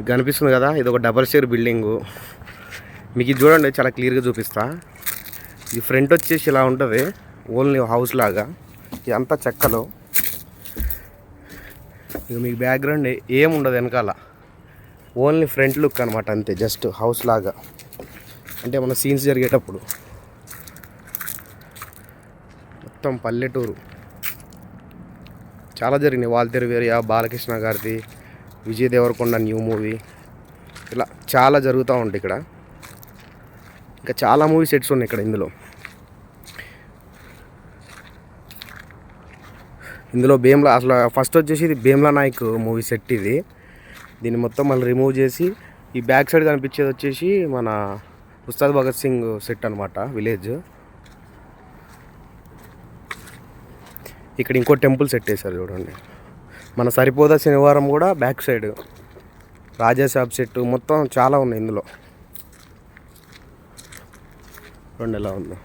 మీకు కనిపిస్తుంది కదా ఇది ఒక డబల్ స్టేర్ బిల్డింగు మీకు ఇది చూడండి చాలా క్లియర్గా చూపిస్తా. ఇది ఫ్రంట్ వచ్చేసి ఇలా ఉంటుంది ఓన్లీ హౌస్ లాగా. ఇదంతా చెక్కలో. ఇక మీకు బ్యాక్గ్రౌండ్ ఏం ఉండదు వెనకాల. ఓన్లీ ఫ్రంట్ లుక్ అనమాట అంతే జస్ట్ హౌస్ లాగా. అంటే మన సీన్స్ జరిగేటప్పుడు. మొత్తం పల్లెటూరు. చాలా జరిగినాయి వాళ్ళ వేరియా బాలకృష్ణ గారిది విజయ్ దేవరకొండ న్యూ మూవీ. ఇలా చాలా జరుగుతూ ఉంటాయి ఇక్కడ. ఇంకా చాలా మూవీ సెట్స్ ఉన్నాయి ఇక్కడ ఇందులో. ఇందులో భీమ్లా అసలు ఫస్ట్ వచ్చేసి ఇది భీమ్లా నాయక్ మూవీ సెట్ ఇది. దీన్ని మొత్తం మళ్ళీ రిమూవ్ చేసి ఈ బ్యాక్ సైడ్ కనిపించేది వచ్చేసి మన ఉస్తాద్ భగత్ సింగ్ సెట్ అనమాట విలేజ్. ఇక్కడ ఇంకో టెంపుల్ సెట్ వేశారు చూడండి. మన సరిపోదా శనివారం కూడా బ్యాక్ సైడ్ రాజాసాబ్ సెట్టు మొత్తం చాలా ఉన్నాయి ఇందులో. రెండు ఎలా ఉందా?